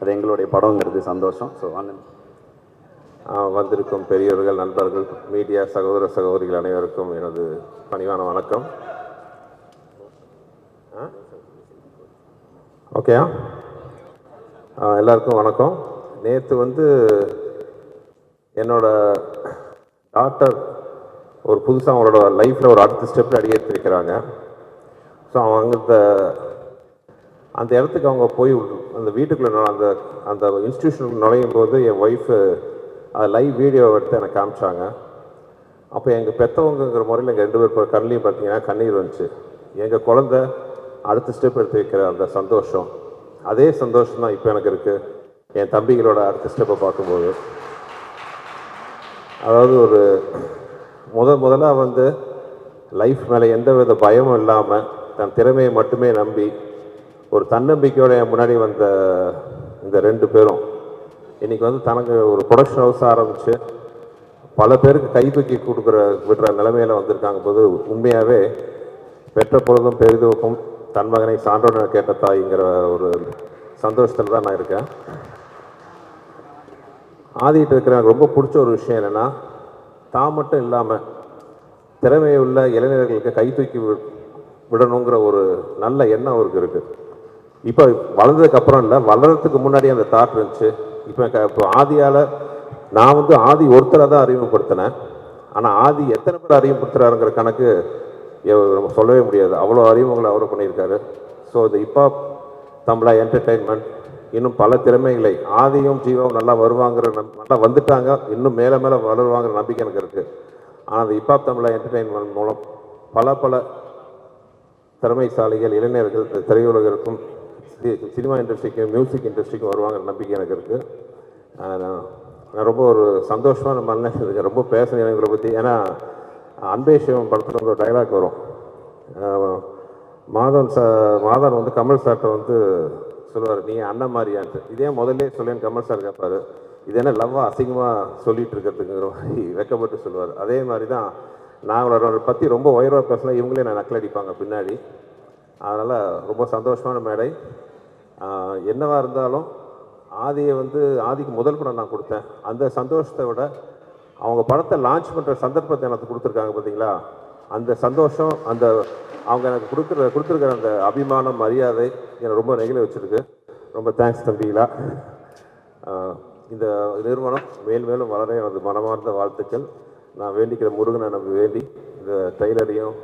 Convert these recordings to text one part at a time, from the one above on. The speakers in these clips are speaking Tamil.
அது எங்களுடைய படங்கிறது சந்தோஷம். ஸோ அண்ணன். வந்திருக்கும் பெரியவர்கள் நண்பர்கள் மீடியா சகோதர சகோதரிகள் அனைவருக்கும் எனது பணிவான வணக்கம். ஓகேயா எல்லாருக்கும் வணக்கம். நேற்று வந்து என்னோட டாக்டர் ஒரு புதுசாக அவங்களோட லைஃப்பில் ஒரு அடுத்த ஸ்டெப்பில் அடியெடுத்திருக்கிறாங்க. ஸோ அவங்க அந்த இடத்துக்கு அவங்க போய் அந்த வீட்டுக்குள்ளே அந்த அந்த இன்ஸ்டியூஷனுக்கு நுழையும் போது என் ஒய்ஃபு அது லைவ் வீடியோ எடுத்து எனக்கு காமிச்சாங்க. அப்போ எங்கள் பெற்றவங்கிற முறையில் எங்கள் ரெண்டு பேர் கண்ணிலையும் பார்த்தீங்கன்னா கண்ணீர் வந்துச்சு. எங்கள் குழந்த அடுத்த ஸ்டெப் எடுத்து வைக்கிற அந்த சந்தோஷம். அதே சந்தோஷம் தான் இப்போ எனக்கு இருக்குது என் தம்பிகளோட அடுத்த ஸ்டெப்பை பார்க்கும்போது. அதாவது ஒரு முத முதலாக வந்து லைஃப் மேலே எந்த வித பயமும் இல்லாமல் தன் திறமையை மட்டுமே நம்பி ஒரு தன்னம்பிக்கையோட என் முன்னாடி வந்த இந்த ரெண்டு பேரும். இன்றைக்கி வந்து தனக்கு ஒரு ப்ரொடக்ஷன் ஹவுஸ் ஆரம்பித்து பல பேருக்கு கை தூக்கி கொடுக்குற விடுற நிலைமையில் வந்திருக்காங்க போது உண்மையாகவே பெற்ற பொழுதும் பெரிதும் தன் மகனை சான்றோட கேட்ட தாய்ங்கிற ஒரு சந்தோஷத்தில் தான் நான் இருக்கேன். ஆதிட்டு இருக்கிற எனக்கு ரொம்ப பிடிச்ச ஒரு விஷயம் என்னென்னா தான் மட்டும் இல்லாமல் திறமையுள்ள உள்ள இளைஞர்களுக்கு கை தூக்கி வி- விடணுங்கிற ஒரு நல்ல எண்ணம் அவருக்கு இருக்குது இப்போ வளர்ந்ததுக்கு அப்புறம் இல்லை வளர்றதுக்கு முன்னாடி அந்த தாட் இருந்துச்சு. இப்போ இப்போ ஆதியால் நான் வந்து ஆதி ஒருத்தரை தான் அறிமுகப்படுத்தினேன். ஆனால் ஆதி எத்தனை பேர் அறிமுகப்படுத்துறாருங்கிற கணக்கு நம்ம சொல்லவே முடியாது. அவ்வளோ அறிமுகங்களை அவர் பண்ணியிருக்காரு. ஸோ இந்த இப்போ தமிழா என்டர்டெயின்மெண்ட் இன்னும் பல திறமைகளை ஆதியும் ஜீவாவும் நல்லா வருவாங்கிற நம்- நல்லா வந்துட்டாங்க. இன்னும் மேலே மேலே வளருவாங்கிற நம்பிக்கை எனக்கு இருக்குது ஆனால் அந்த இப்பாப் தமிழா என்டர்டெயின்மெண்ட் மூலம் பல பல திறமைசாலிகள் இளைஞர்கள் திரையுலகிற்கும் சினிமா இண்டஸ்ட்ரிக்கும் மியூசிக் இண்டஸ்ட்ரிக்கும் வருவாங்கிற நம்பிக்கை எனக்கு இருக்குது நான் ரொம்ப ஒரு சந்தோஷமாக நம்ம அண்ணன் இதுக்கு ரொம்ப பேசணும் இவங்களை பற்றி ஏன்னா அன்பே சிவம் படத்தில் ஒரு டைலாக் வரும். மாதன் சார் சா வந்து கமல் சார்கிட்ட வந்து சொல்லுவார் நீ அண்ணன் மாதிரியான்ட்டு. இதே முதல்ல சொல்லேன்னு கமல் சார் கேட்பார் இது என்ன லவ்வாக அசிங்கமாக சொல்லிகிட்டு இருக்கிறதுங்கிற மாதிரி வெக்கப்பட்டு சொல்லுவார். அதே மாதிரி தான் நான் பற்றி ரொம்ப உயர்வாக பேசினா இவங்களே நான் நக்கல் அடிப்பாங்க பின்னாடி. அதனால் ரொம்ப சந்தோஷமான மேடை. என்னவாக இருந்தாலும் ஆதியை வந்து ஆதிக்கு முதல் படம் நான் கொடுத்தேன். அந்த சந்தோஷத்தை விட அவங்க படத்தை லான்ச் பண்ணுற சந்தர்ப்பத்தை எனக்கு கொடுத்துருக்காங்க பார்த்தீங்களா? அந்த சந்தோஷம் அந்த அவங்க எனக்கு கொடுக்குற கொடுத்துருக்கிற அந்த அபிமானம் மரியாதை என்னை ரொம்ப நெகிழ வச்சுருக்கு. ரொம்ப தேங்க்ஸ் தம்பிங்களா இந்த நிறுவனம் மேல் மேலும் வளர எனது மனமார்ந்த வாழ்த்துக்கள். நான் வேண்டிக்கிற முருகனை நம்ம வேண்டி இந்த ட்ரெய்லரையும்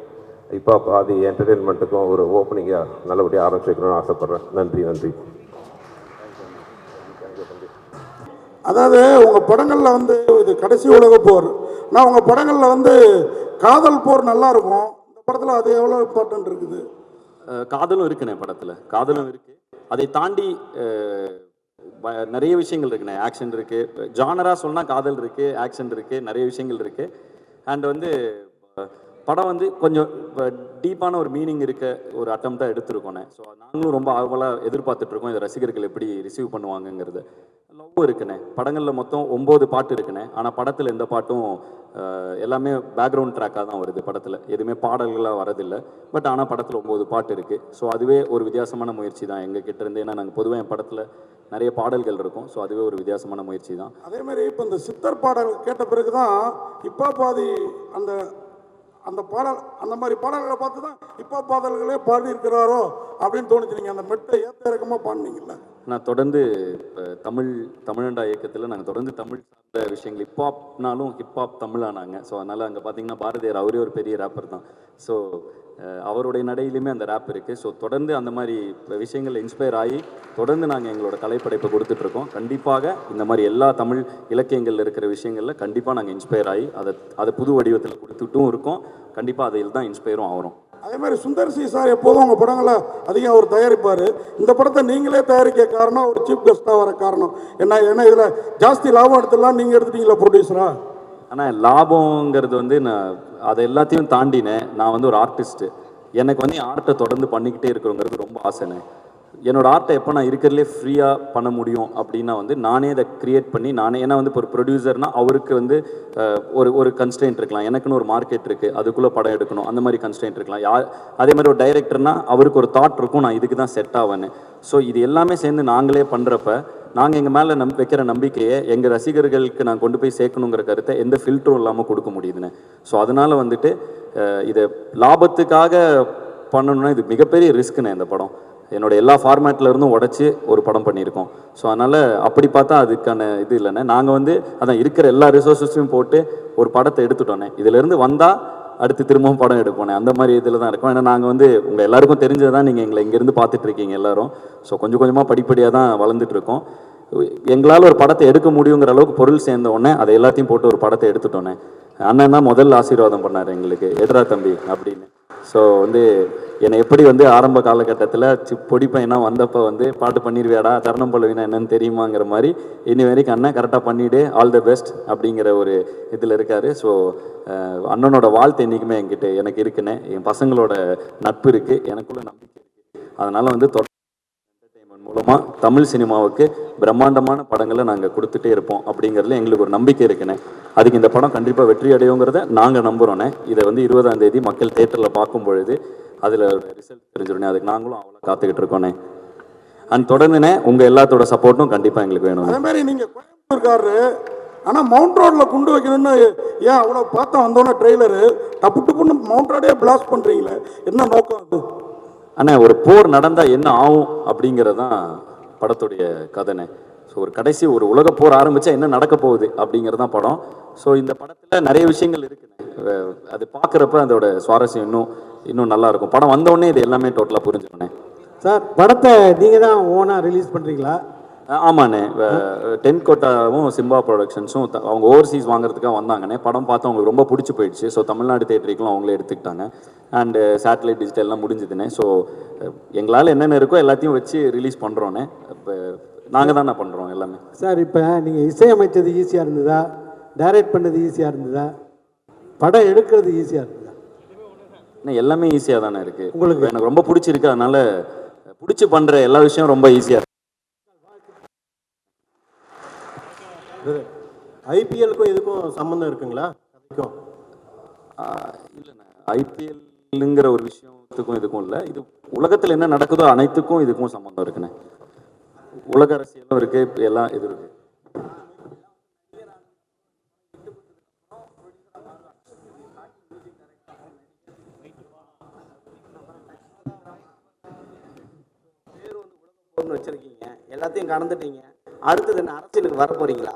இப்போ பாதி என்டர்டெயின்மெண்ட்டுக்கும் ஒரு ஓப்பனிங்காக நல்லபடியாக ஆரம்பிச்சு வைக்கணும்னு ஆசைப்பட்றேன். நன்றி நன்றி. அதாவது உங்கள் படங்களில் வந்து இது கடைசி உலக போர். நான் உங்கள் படங்களில் வந்து காதல் போர் நல்லா இருக்கும் இந்த படத்தில் அது எவ்வளோ இம்பார்ட்டன்ட் இருக்குது? காதலும் இருக்குண்ணே படத்தில். காதலும் இருக்கு. அதை தாண்டி நிறைய விஷயங்கள் இருக்குண்ணே. ஆக்ஷன் இருக்கு. ஜானரா சொன்னா காதல் இருக்கு ஆக்ஷன் இருக்கு நிறைய விஷயங்கள் இருக்கு. அண்ட் வந்து படம் வந்து கொஞ்சம் டீப்பான ஒரு மீனிங் இருக்க ஒரு அட்டம்ப்டாக எடுத்திருக்கோண்ணே ஸோ நாங்களும் ரொம்ப ஆர்வலாக எதிர்பார்த்துட்டு இருக்கோம் இதை ரசிகர்கள் எப்படி ரிசீவ் பண்ணுவாங்கங்கிறது. லவ் இருக்குண்ணே. படங்களில் மொத்தம் ஒம்பது பாட்டு இருக்குண்ணே. ஆனால் படத்தில் எந்த பாட்டும் எல்லாமே பேக்ரவுண்ட் ட்ராக்காக தான் வருது படத்தில். எதுவுமே பாடல்களாக வரதில்லை. பட் ஆனால் படத்தில் ஒம்பது பாட்டு இருக்குது ஸோ அதுவே ஒரு வித்தியாசமான முயற்சி தான். எங்கள் கிட்ட இருந்து ஏன்னா நாங்கள் பொதுவாக என் படத்தில் நிறைய பாடல்கள் இருக்கும். ஸோ அதுவே ஒரு வித்தியாசமான முயற்சி தான். அதே மாதிரி இப்போ இந்த சித்தர் பாடல் கேட்ட பிறகு தான் இப்போ பாதி அந்த அந்த பாடல் அந்த மாதிரி பாடல்களை பார்த்து தான் இப்போ பாடல்களே பாடியிருக்கிறாரோ அப்படின்னு தோணுச்சு. நீங்கள் அந்த மெட்டை ஏற்ற இறக்கமாக பாடினீங்கல்ல. நான் தொடர்ந்து இப்போ தமிழ் தமிழண்டா இயக்கத்தில் நாங்கள் தொடர்ந்து தமிழ் சார்ந்த விஷயங்கள் ஹிப்ஹாப்னாலும் ஹிப்ஹாப் தமிழானாங்க. ஸோ அதனால் அங்கே பார்த்தீங்கன்னா பாரதியார் அவரே ஒரு பெரிய ரேப்பர் தான். ஸோ அவருடைய நடையிலுமே அந்த ரேப் இருக்குது ஸோ தொடர்ந்து அந்த மாதிரி விஷயங்களில் இன்ஸ்பயர் ஆகி தொடர்ந்து நாங்கள் எங்களோட கலைப்படைப்பை கொடுத்துட்ருக்கோம் கண்டிப்பாக இந்த மாதிரி எல்லா தமிழ் இலக்கியங்களில் இருக்கிற விஷயங்களில் கண்டிப்பாக நாங்கள் இன்ஸ்பயர் ஆகி அதை அதை புது வடிவத்தில் கொடுத்துட்டும் இருக்கோம். கண்டிப்பாக அதில் தான் இன்ஸ்பயரும் ஆகிறோம் அதே மாதிரி சுந்தர் சி சார் எப்போதும் உங்கள் படங்களை அதிகம் அவர் தயாரிப்பார். இந்த படத்தை நீங்களே தயாரிக்க காரணம் ஒரு சீஃப் கெஸ்ட்டாக வர காரணம் என்ன? ஏன்னா இதில் ஜாஸ்தி லாபம் எடுத்துடலாம் நீங்கள் எடுத்துட்டீங்களா ப்ரொடியூசரா ஆனால் லாபங்கிறது வந்து நான் அதை எல்லாத்தையும் தாண்டினேன். நான் வந்து ஒரு ஆர்டிஸ்ட்டு எனக்கு வந்து ஆர்ட்டை தொடர்ந்து பண்ணிக்கிட்டே இருக்கிறோங்கிறது ரொம்ப ஆசைண்ணே என்னோடய ஆர்ட்டை எப்போ நான் இருக்கிறதுலே ஃப்ரீயாக பண்ண முடியும் அப்படின்னா வந்து நானே அதை கிரியேட் பண்ணி நானே ஏன்னா வந்து இப்போ ஒரு ப்ரொடியூசர்னா அவருக்கு வந்து ஒரு ஒரு கன்ஸ்டன்ட் இருக்கலாம். எனக்குன்னு ஒரு மார்க்கெட் இருக்குது அதுக்குள்ளே படம் எடுக்கணும் அந்த மாதிரி கன்ஸ்டன்ட் இருக்கலாம். யார் அதே மாதிரி ஒரு டைரக்டர்னா அவருக்கு ஒரு தாட் இருக்கும் நான் இதுக்கு தான் செட் ஆவேன்னு. ஸோ இது எல்லாமே சேர்ந்து நாங்களே பண்ணுறப்ப நாங்கள் எங்கள் மேலே நம் வைக்கிற நம்பிக்கையை எங்கள் ரசிகர்களுக்கு நான் கொண்டு போய் சேர்க்கணுங்கிற கருத்தை எந்த ஃபில்டரும் இல்லாமல் கொடுக்க முடியுதுன்னு. ஸோ அதனால வந்துட்டு இதை லாபத்துக்காக பண்ணணும்னா இது மிகப்பெரிய ரிஸ்க்குண்ணே இந்த படம். என்னோட எல்லா ஃபார்மேட்ல இருந்தும் உடச்சி ஒரு படம் பண்ணியிருக்கோம். ஸோ அதனால் அப்படி பார்த்தா அதுக்கான இது இல்லைண்ணே நாங்கள் வந்து அதான் இருக்கிற எல்லா ரிசோர்ஸஸையும் போட்டு ஒரு படத்தை எடுத்துட்டோண்ணே இதுலேருந்து வந்தால் அடுத்து திரும்பவும் படம் எடுப்போண்ணே அந்த மாதிரி இதில் தான் இருக்கும். ஏன்னா நாங்கள் வந்து உங்கள் எல்லாருக்கும் தெரிஞ்சது தான் நீங்கள் எங்களை இங்கேருந்து பார்த்துட்டு இருக்கீங்க எல்லாரும். ஸோ கொஞ்சம் கொஞ்சமாக படிப்படியாக தான் வளர்ந்துட்டு இருக்கோம் எங்களால் ஒரு படத்தை எடுக்க முடியுங்கிற அளவுக்கு பொருள் சேர்ந்த உடனே அதை எல்லாத்தையும் போட்டு ஒரு படத்தை எடுத்துட்டோன்னே. அண்ணன் தான் முதல்ல ஆசீர்வாதம் பண்ணார் எங்களுக்கு. எதிரா தம்பி அப்படின்னு. ஸோ வந்து என்னை எப்படி வந்து ஆரம்ப காலகட்டத்தில் சி பொடி பையனாக வந்தப்போ வந்து பாட்டு பண்ணிடுவேடா தருணம் பல்லவினா என்னன்னு தெரியுமாங்கிற மாதிரி இனி வரைக்கும் அண்ணன் கரெக்டாக பண்ணிவிடு ஆல் த பெஸ்ட் அப்படிங்கிற ஒரு இதில் இருக்கார். ஸோ அண்ணனோட வாழ்த்து என்றைக்குமே என்கிட்ட எனக்கு இருக்குண்ணே என் பசங்களோட நட்பு இருக்குது எனக்குள்ள நம்பிக்கை இருக்குது அதனால் வந்து தொடர் மூலமாக தமிழ் சினிமாவுக்கு பிரம்மாண்டமான படங்களை நாங்கள் கொடுத்துட்டே இருப்போம் அப்படிங்கிறதுல எங்களுக்கு ஒரு நம்பிக்கை இருக்குண்ணே அதுக்கு இந்த படம் கண்டிப்பாக வெற்றி அடையுங்கிறத நாங்கள் நம்புகிறோண்ணே இதை வந்து இருபதாம் தேதி மக்கள் தேட்டரில் பார்க்கும் பொழுது அதில் ரிசல்ட் தெரிஞ்சிடனே அதுக்கு நாங்களும் அவ்வளோ காத்துக்கிட்டு இருக்கோண்ணே. அண்ட் தொடர்ந்துண்ணே உங்கள் எல்லாத்தோட சப்போர்ட்டும் கண்டிப்பாக எங்களுக்கு வேணும். அதே மாதிரி நீங்க கோயம்புத்தூர்காரரு ஆனா மவுண்ட் ரோட்ல குண்டு வைக்கணும்னு ஏன் அவ்வளவு பார்த்தா வந்தோன்னே ட்ரெய்லரு? டப்பு டப்புன்னு மவுண்ட் ரோடே பிளாஸ்ட் பண்றீங்களே. என்ன நோக்கம் அது? அண்ணா ஒரு போர் நடந்தால் என்ன ஆகும் அப்படிங்கிறது தான் படத்துடைய கதைனே ஸோ ஒரு கடைசி ஒரு உலக போர் ஆரம்பிச்சா என்ன நடக்க போகுது அப்படிங்கிறது தான் படம். ஸோ இந்த படத்தில் நிறைய விஷயங்கள் இருக்குண்ணே. அஹ் அது பார்க்குறப்ப அதோட சுவாரஸ்யம் இன்னும் இன்னும் நல்லா இருக்கும் படம் வந்த உடனே இது எல்லாமே டோட்டலாக புரிஞ்சுக்கணே சார் படத்தை நீங்கள் தான் ஓனாக ரிலீஸ் பண்ணுறீங்களா ஆமாண்ணே. டென் கோட்டாவும் சிம்பா ப்ரொடக்ஷன்ஸும் அவங்க ஓவர்சீஸ் வாங்குறதுக்காக வந்தாங்கண்ணே. படம் பார்த்து அவங்களுக்கு ரொம்ப பிடிச்சி போயிடுச்சு. ஸோ தமிழ்நாடு தேட்டருக்குலாம் அவங்களே எடுத்துக்கிட்டாங்க. அண்டு சேட்டலைட் டிஜிட்டல்லாம் முடிஞ்சுதுண்ணே. ஸோ எங்களால் என்னென்ன இருக்கோ எல்லாத்தையும் வச்சு ரிலீஸ் பண்ணுறோண்ணே இப்போ நாங்கள் தானே பண்ணுறோம் எல்லாமே. சார் இப்போ நீங்கள் இசையமைச்சது ஈஸியாக இருந்ததா? டைரக்ட் பண்ணது ஈஸியாக இருந்ததா? படம் எடுக்கிறது ஈஸியாக இருந்ததா? இன்னும் எல்லாமே ஈஸியாக தானே இருக்குது உங்களுக்கு? எனக்கு ரொம்ப பிடிச்சிருக்கு அதனால பிடிச்சி பண்ணுற எல்லா விஷயம் ரொம்ப ஈஸியாக ஐபிஎலுக்கும் இதுக்கும் சம்மந்தம் இருக்குங்களா? இல்லைண்ணே. ஐபிஎல்லுங்கிற ஒரு விஷயத்துக்கும் இதுக்கும் இல்லை. இது உலகத்தில் என்ன நடக்குதோ அனைத்துக்கும் இதுக்கும் சம்மந்தம் இருக்குண்ணே. உலக அரசியலும் இருக்குது எல்லாம் இது இருக்குது போர்னு வச்சிருக்கீங்க எல்லாத்தையும் கடந்துட்டீங்க. அடுத்தது என்ன அரசியலுக்கு வர போறீங்களா?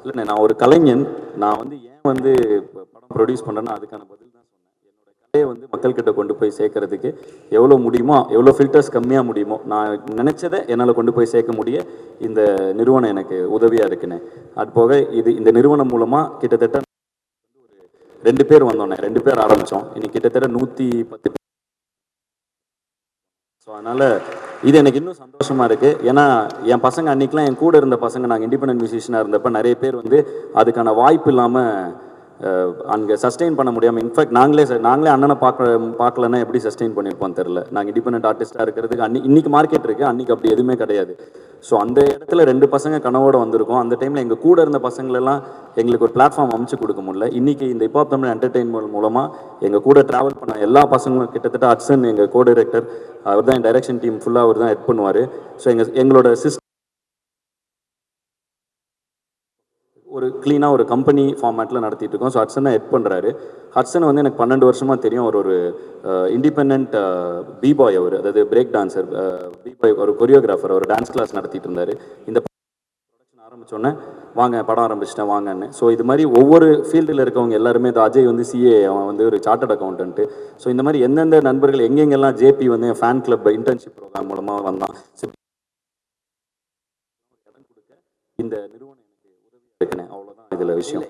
இல்லைண்ணே நான் ஒரு கலைஞன். நான் வந்து ஏன் வந்து படம் ப்ரொடியூஸ் பண்ணுறேன்னா அதுக்கான பதில் தான் சொன்னேன். என்னோட கலையை வந்து மக்கள்கிட்ட கொண்டு போய் சேர்க்கறதுக்கு எவ்வளோ முடியுமோ எவ்வளோ ஃபில்டர்ஸ் கம்மியாக முடியுமோ நான் நினச்சதை என்னால் கொண்டு போய் சேர்க்க முடிய இந்த நிறுவனம் எனக்கு உதவியாக இருக்குண்ணே. அது போக இது இந்த நிறுவனம் மூலமாக கிட்டத்தட்ட ரெண்டு பேர் வந்தோன்னே ரெண்டு பேர் ஆரம்பித்தோம் இன்னைக்கு கிட்டத்தட்ட நூற்றி பத்து பேர். ஸோ அதனால் இது எனக்கு இன்னும் சந்தோஷமா இருக்கு. ஏன்னா என் பசங்க அன்றைக்கெலாம் என் கூட இருந்த பசங்க நாங்கள் இண்டிபெண்டன்ட் மியூசிஷியனாக இருந்தப்ப நிறைய பேர் வந்து அதுக்கான வாய்ப்பு இல்லாமல் அங்கே சஸ்டெயின் பண்ண முடியாமல் இன்ஃபேக்ட் நாங்களே நாங்களே அண்ணனை பார்க்க பார்க்கலன்னா எப்படி சஸ்டெயின் பண்ணியிருப்போம் தெரில நாங்கள் இண்டிபெண்ட் ஆர்டிஸ்ட்டாக இருக்கிறதுக்கு அன்னி இன்னைக்கு மார்க்கெட் இருக்குது அன்றைக்கி அப்படி எதுவுமே கிடையாது. ஸோ அந்த இடத்துல ரெண்டு பசங்க கனவோடு வந்திருக்கோம். அந்த டைமில் எங்கள் கூட இருந்த பசங்களெல்லாம் எங்களுக்கு ஒரு பிளாட்ஃபார்ம் அமைச்சு கொடுக்க முடியல. இன்றைக்கி இந்த இப்போ தமிழ் என்டர்டெயின்மெண்ட் மூலமாக எங்கள் கூட ட்ராவல் பண்ண எல்லா பசங்களும் கிட்டத்தட்ட அட்சன் எங்கள் கோ டைரக்டர் அவர் தான் டைரக்ஷன் டீம் ஃபுல்லாக அவர் தான் ஹெட் பண்ணுவார். ஸோ எங்கள் எங்களோட சிஸ்டம் ஒரு க்ளீனாக ஒரு கம்பெனி ஃபார்மேட்டில் நடத்திட்டு இருக்கோம் ஸோ ஹட்சனை ஹெட் பண்ணுறாரு ஹட்சன் வந்து எனக்கு பன்னெண்டு வருஷமாக தெரியும். அவர் ஒரு இண்டிபெண்ட் பி பாய் அவர். அதாவது பிரேக் டான்சர் பி பாய் ஒரு கொரியோகிராஃபர் அவர் டான்ஸ் கிளாஸ் நடத்திட்டு இருந்தார் இந்த ப்ரொடக்ஷன் ஆரம்பிச்சோன்னே வாங்க படம் ஆரம்பிச்சிட்டேன் வாங்கன்னு. ஸோ இது மாதிரி ஒவ்வொரு ஃபீல்டில் இருக்கவங்க எல்லாருமே இந்த அஜய் வந்து சிஏ அவன் வந்து ஒரு சார்ட்டட் அக்கௌண்டன்ட்டு ஸோ இந்த மாதிரி எந்தெந்த நண்பர்கள் எங்கெங்கெல்லாம் ஜேபி வந்து என் ஃபேன் கிளப் இன்டர்ன்ஷிப் ப்ரோக்ராம் மூலமாக வந்தான் இந்த நிறுவனம் எனக்கு உதவியாக இருக்குனே அவ்வளோ இதில் விஷயம்.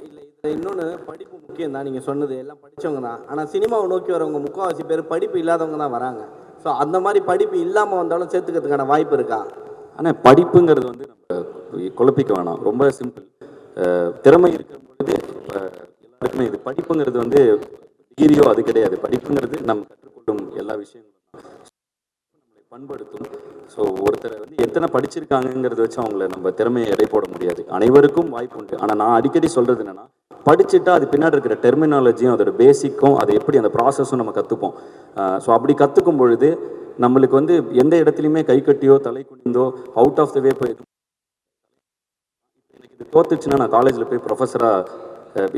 இன்னொன்னு படிப்பு முக்கியம் தான் நீங்க சொன்னது எல்லாம் படிச்சவங்க தான் ஆனா சினிமாவை நோக்கி வரவங்க முக்கால்வாசி பேர் படிப்பு இல்லாதவங்க தான் வராங்க. ஸோ அந்த மாதிரி படிப்பு இல்லாம வந்தாலும் சேர்த்துக்கிறதுக்கான வாய்ப்பு இருக்கா? ஆனால் படிப்புங்கிறது வந்து நம்ம குழப்பிக்க வேணாம். ரொம்ப சிம்பிள் திறமை இருக்கும் பொழுது எல்லாருக்குமே இது படிப்புங்கிறது வந்து டிகிரியோ அது கிடையாது. படிப்புங்கிறது நம்ம கற்றுக்கொள்ளும் எல்லா விஷயங்களும். பண்படுத்தும். ஸோ ஒருத்தரை வந்து எத்தனை படிச்சிருக்காங்கங்கிறத வச்சு அவங்கள நம்ம திறமையை எடை போட முடியாது. அனைவருக்கும் வாய்ப்பு உண்டு. ஆனால் நான் அடிக்கடி சொல்கிறது என்னன்னா படிச்சுட்டா அது பின்னாடி இருக்கிற டெர்மினாலஜியும் அதோட பேசிக்கும் அது எப்படி அந்த ப்ராசஸும் நம்ம கற்றுப்போம் ஸோ அப்படி கற்றுக்கும் பொழுது நம்மளுக்கு வந்து எந்த இடத்துலையுமே கை கட்டியோ தலை குனிந்தோ அவுட் ஆஃப் த வே போய் எனக்கு இது தோத்துச்சுன்னா நான் காலேஜில் போய் ப்ரொஃபஸராக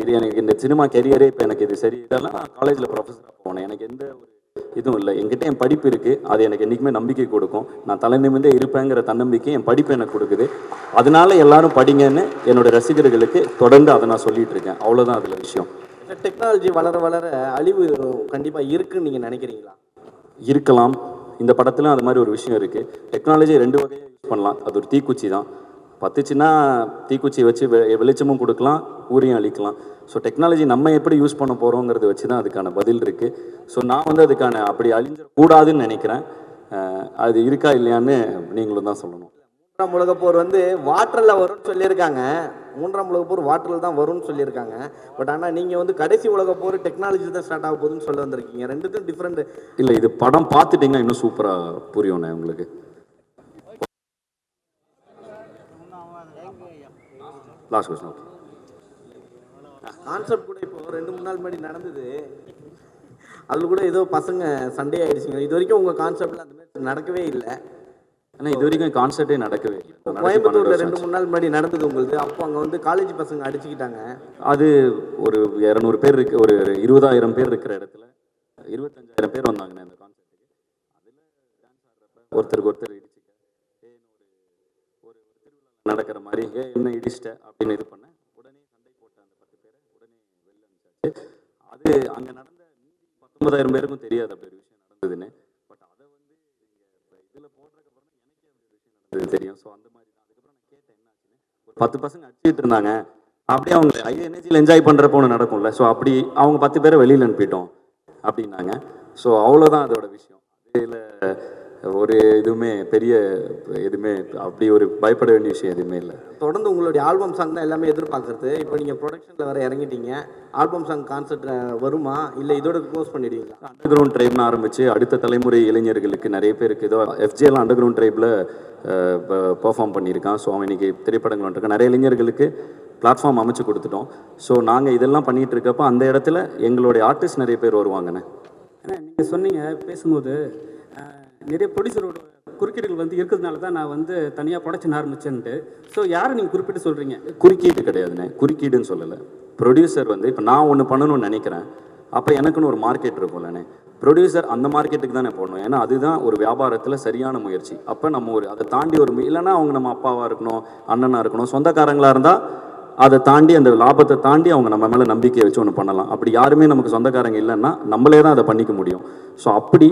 இது எனக்கு இந்த சினிமா கெரியரே இப்போ எனக்கு இது சரி இதெல்லாம் நான் காலேஜில் ப்ரொஃபஸராக போனேன். எனக்கு எந்த ஒரு இதுவும் இல்லை. என்கிட்ட என் படிப்பு இருக்குது அது எனக்கு என்றைக்குமே நம்பிக்கை கொடுக்கும். நான் தலை நிமிர்ந்தே இருப்பேங்கிற தன்னம்பிக்கை என் படிப்பு எனக்கு கொடுக்குது. அதனால எல்லாரும் படிங்கன்னு என்னோட ரசிகர்களுக்கு தொடர்ந்து அதை நான் சொல்லிட்டு இருக்கேன். அவ்வளோதான் அதில் விஷயம். டெக்னாலஜி வளர வளர அழிவு கண்டிப்பா இருக்குன்னு நீங்க நினைக்கிறீங்களா? இருக்கலாம். இந்த படத்துல அது மாதிரி ஒரு விஷயம் இருக்கு. டெக்னாலஜி ரெண்டு வகையாக யூஸ் பண்ணலாம். அது ஒரு தீக்குச்சி தான். பத்துச்சுன்னா தீக்குச்சி வச்சு வெ- வெளிச்சமும் கொடுக்கலாம் ஊரையும் அழிக்கலாம். ஸோ டெக்னாலஜி நம்ம எப்படி யூஸ் பண்ண போகிறோங்கிறத வச்சு தான் அதுக்கான பதில் இருக்குது ஸோ நான் வந்து அதுக்கான அப்படி அழிஞ்சிடக்கூடாதுன்னு நினைக்கிறேன். அது இருக்கா இல்லையான்னு நீங்களும் தான் சொல்லணும். மூன்றாம் உலகப் போர் வந்து வாட்டர்ல வரும்னு சொல்லியிருக்காங்க. மூன்றாம் உலகப் போர் வாட்டர்ல தான் வரும்னு சொல்லியிருக்காங்க. பட் ஆனா நீங்க வந்து கடைசி உலகப் போர் டெக்னாலஜி தான் ஸ்டார்ட் ஆக போகுதுன்னு சொல்ல வந்திருக்கீங்க. ரெண்டுத்தும் டிஃப்ரெண்ட் இல்லை இது படம் பார்த்துட்டிங்கன்னா இன்னும் சூப்பராக புரியும்ண்ணே உங்களுக்கு. லாஸ்ட் கொஸ்டின் ஓகே கான்செப்ட் கூட இப்போ ரெண்டு மூணு நாள் முன்னாடி நடந்தது. அதில் கூட ஏதோ பசங்க சண்டே ஆயிடுச்சுங்க. இது வரைக்கும் உங்க கான்செப்ட்ல அந்த மாதிரி நடக்கவே இல்லை. ஆனால் இது வரைக்கும் கான்சர்ட்டே நடக்கவே இல்லை. கோயம்புத்தூர்ல ரெண்டு. மூணு நாள் முன்னாடி நடந்தது உங்களுக்கு அப்போ அங்க வந்து காலேஜ் பசங்க அடிச்சுக்கிட்டாங்க. அது ஒரு இரநூறு பேர் இருக்கு ஒரு இருபதாயிரம் பேர் இருக்கிற இடத்துல. இருபத்தஞ்சாயிரம் பேர் வந்தாங்கண்ணே அந்த கான்சர்ட்டுக்கு அதில் ஒருத்தருக்கு ஒருத்தர் இடிச்சுக்க ஏன்னு ஒரு ஒரு ஒரு திருவிழா நடக்கிற மாதிரி ஏ என்ன இடிச்சிட்ட அப்படின்னு இது பண்ணேன். உடனே சண்டை போட்ட அந்த பத்து பேரை உடனே வெளில அனுப்பிச்சாச்சு. அது அங்கே நடந்த மீதி பத்தொன்பதாயிரம் பேருக்கும் தெரியாது அப்படி ஒரு விஷயம் நடந்ததுன்னு. பட் அதை வந்து இதில் போடுறதுக்கு அப்புறம் எனக்கே விஷயம் நடந்தது தெரியும். ஸோ அந்த மாதிரி தான். அதுக்கப்புறம் நான் கேட்டேன் என்ன ஆச்சுன்னு ஒரு பத்து பசங்க அடிச்சுட்டு இருந்தாங்க. அப்படியே அவங்க ஐ எனர்ஜியில் என்ஜாய் பண்ணுறப்போ ஒன்று நடக்கும்ல. ஸோ அப்படி அவங்க பத்து பேரை வெளியில் அனுப்பிட்டோம் அப்படின்னாங்க. ஸோ அவ்வளோதான் அதோட விஷயம். இதில் ஒரு இதுவுமே பெரிய எதுவுமே அப்படி ஒரு பயப்பட வேண்டிய விஷயம் எதுவுமே இல்லை. தொடர்ந்து உங்களுடைய ஆல்பம் சாங் தான் எல்லாமே எதிர்பார்க்கறது. இப்போ நீங்க ப்ரொடக்ஷன்ல வேற இறங்கிட்டீங்க. ஆல்பம் சாங் கான்செப்ட் வருமா? இல்லை இதோட க்ளோஸ் பண்ணிடுவீங்களா? அண்டர் கிரவுண்ட் ட்ரைப்னு ஆரம்பிச்சு அடுத்த தலைமுறை இளைஞர்களுக்கு நிறைய பேருக்கு ஏதோ எஃப்ஜேலாம் அண்டர் கிரவுண்ட் ட்ரைபில் பெர்ஃபார்ம் பண்ணியிருக்கான். ஸோ அவன் இன்னைக்கு திரைப்படங்கள் வந்துருக்கான். நிறைய இளைஞர்களுக்கு பிளாட்ஃபார்ம் அமைச்சு கொடுத்துட்டோம். ஸோ நாங்கள் இதெல்லாம் பண்ணிட்டு இருக்கப்போ அந்த இடத்துல எங்களுடைய ஆர்டிஸ்ட் நிறைய பேர் வருவாங்கண்ணே. நீங்கள் சொன்னீங்க பேசும்போது நிறைய ப்ரொடியூசரோட குறுக்கீடுகள் வந்து இருக்கிறதுனால தான் நான் வந்து தனியாக ப்ரொடக்ஷன் ஆரம்பிச்சேன்ட்டு. ஸோ யாரை நீங்கள் குறிப்பிட்டு சொல்கிறீங்க குறுக்கீடு கிடையாதுண்ணே. குறுக்கீடுன்னு சொல்லலை. ப்ரொடியூசர் வந்து இப்போ நான் ஒன்று பண்ணணும்னு நினைக்கிறேன். அப்போ எனக்குன்னு ஒரு மார்க்கெட் இருக்கும்லண்ணே. ப்ரொடியூசர் அந்த மார்க்கெட்டுக்கு தானே போடணும் ஏன்னா அதுதான் ஒரு வியாபாரத்தில் சரியான முயற்சி. அப்போ நம்ம ஒரு அதை தாண்டி ஒரு இல்லைன்னா அவங்க நம்ம அப்பாவாக இருக்கணும் அண்ணனாக இருக்கணும் சொந்தக்காரங்களாக இருந்தால் அதை தாண்டி அந்த லாபத்தை தாண்டி அவங்க நம்ம மேலே நம்பிக்கை வச்சு ஒன்று பண்ணலாம். அப்படி யாருமே நமக்கு சொந்தக்காரங்க இல்லைன்னா நம்மளே தான் அதை பண்ணிக்க முடியும். ஸோ அப்படி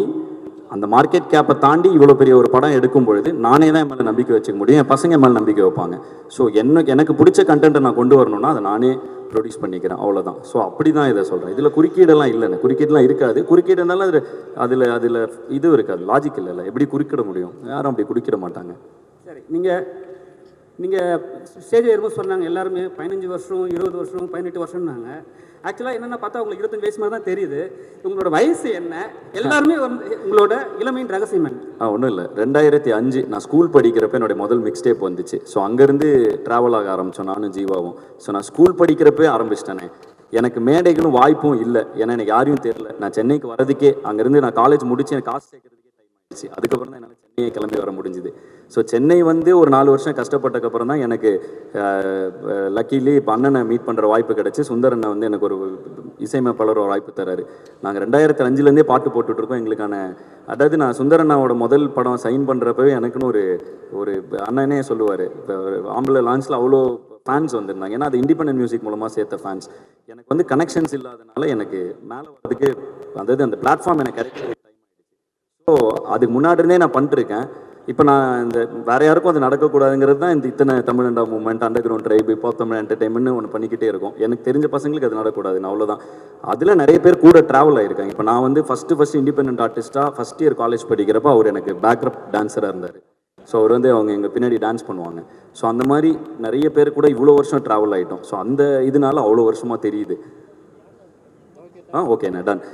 அந்த மார்க்கெட் கேப்பை தாண்டி இவ்வளோ பெரிய ஒரு படம் எடுக்கும் பொழுது நானே தான் என் மேலே நம்பிக்கை வச்சுக்க முடியும். என் பசங்க மேலே நம்பிக்கை வைப்பாங்க. ஸோ என்ன எனக்கு பிடிச்ச கண்டென்ட்டை நான் கொண்டு வரணும்னா அதை நானே ப்ரொடியூஸ் பண்ணிக்கிறேன். அவ்வளோதான் ஸோ அப்படி தான் இதை சொல்கிறேன் இதில் குறுக்கீடெல்லாம் இல்லைண்ணே குறுக்கீடெல்லாம் இருக்காது. குறுக்கீடு இருந்தாலும் அதில் அதில் அதில் இது இருக்காது. லாஜிக் இல்லைல்ல எப்படி குறுக்கிட முடியும்? யாரும் அப்படி குறுக்கிட மாட்டாங்க. சரி நீங்கள் நீங்கள் ஸ்டேஜ் ஏறும்போது சொன்னாங்க எல்லாருமே பதினஞ்சு வருஷம் இருபது வருஷம் பதினெட்டு வருஷம்னாங்க. ஆக்சுவலாக என்னென்ன பார்த்தா உங்களுக்கு இருபத்தஞ்சு வயசு மாதிரி தான் தெரியுது. உங்களோட வயசு என்ன? எல்லாருமே வந்து உங்களோட இளமையின் ரகசியம் என்ன ஆ ஒன்றும் இல்லை. ரெண்டாயிரத்தி அஞ்சு நான் ஸ்கூல் படிக்கிறப்ப என்னுடைய முதல் மிக்ஸ் டேப் வந்துச்சு. ஸோ அங்கேருந்து ட்ராவல் ஆக ஆரம்பித்தோம் நானும் ஜீவாவும். ஸோ நான் ஸ்கூல் படிக்கிறப்பே ஆரம்பிச்சிட்டேனே. எனக்கு மேடைகளும் வாய்ப்பும் இல்லை. ஏன்னா எனக்கு யாரையும் தெரியல. நான் சென்னைக்கு வரதுக்கே அங்கேருந்து நான் காலேஜ் முடிச்சு எனக்கு காசு சேர்க்கறதுக்கு அதுக்கப்புறம் தான் என்னால் சென்னையை கிளம்பி வர முடிஞ்சுது. ஸோ சென்னை வந்து ஒரு நாலு வருஷம் கஷ்டப்பட்டக்கப்புறம் தான் எனக்கு லக்கிலி இப்போ அண்ணனை மீட் பண்ணுற வாய்ப்பு கிடச்சி. சுந்தரண்ணன் வந்து எனக்கு ஒரு இசையமைப்பாளர் ஒரு வாய்ப்பு தராரு. நாங்கள் ரெண்டாயிரத்தி அஞ்சுலேருந்தே பாட்டு போட்டுட்ருக்கோம் எங்களுக்கான. அதாவது நான் சுந்தரண்ணாவோட முதல் படம் சைன் பண்ணுறப்பவே எனக்குன்னு ஒரு ஒரு அண்ணனே சொல்லுவார். இப்போ ஆம்பளை லான்ச்சில் அவ்வளோ ஃபேன்ஸ் வந்திருந்தாங்க. ஏன்னா அது இண்டிபெண்டன்ட் மியூசிக் மூலமாக சேர்த்த ஃபேன்ஸ் எனக்கு வந்து கனெக்ஷன்ஸ் இல்லாதனால எனக்கு மேலே வரதுக்கு அதாவது அந்த பிளாட்ஃபார்ம் எனக்கு கிடைக்கிறது ஸோ அதுக்கு முன்னாடினே நான் பண்ணிட்டுருக்கேன். இப்போ நான் இந்த வேற யாருக்கும் அது நடக்கக்கூடாதுங்கிறது தான் இந்த இத்தனை தமிழண்டா மூமெண்ட் அண்டர் கிரவுண்ட் ட்ரைப் இப்போ தமிழ் என்டர்டைன்மெண்ட் ஒன்று பண்ணிக்கிட்டே இருக்கும். எனக்கு தெரிஞ்ச பசங்களுக்கு அது நடக்கக்கூடாதுன்னு அவ்வளோதான் அதில் நிறைய பேர் கூட ட்ராவல் ஆயிருக்காங்க. இப்போ நான் வந்து ஃபஸ்ட்டு ஃபஸ்ட்டு இண்டிபெண்டன்ட் ஆர்டிஸ்ட்டாக ஃபஸ்ட் இயர் காலேஜ் படிக்கிறப்ப அவர் எனக்கு பேக்ரப் டான்ஸராக இருந்தார். ஸோ அவர் வந்து அவங்க எங்கள் பின்னாடி டான்ஸ் பண்ணுவாங்க. ஸோ அந்த மாதிரி நிறைய பேர் கூட இவ்வளோ வருஷம் ட்ராவல் ஆகிட்டோம் ஸோ அந்த இதனால அவ்வளோ வருஷமாக தெரியுது. ஆ ஓகேண்ணா டன்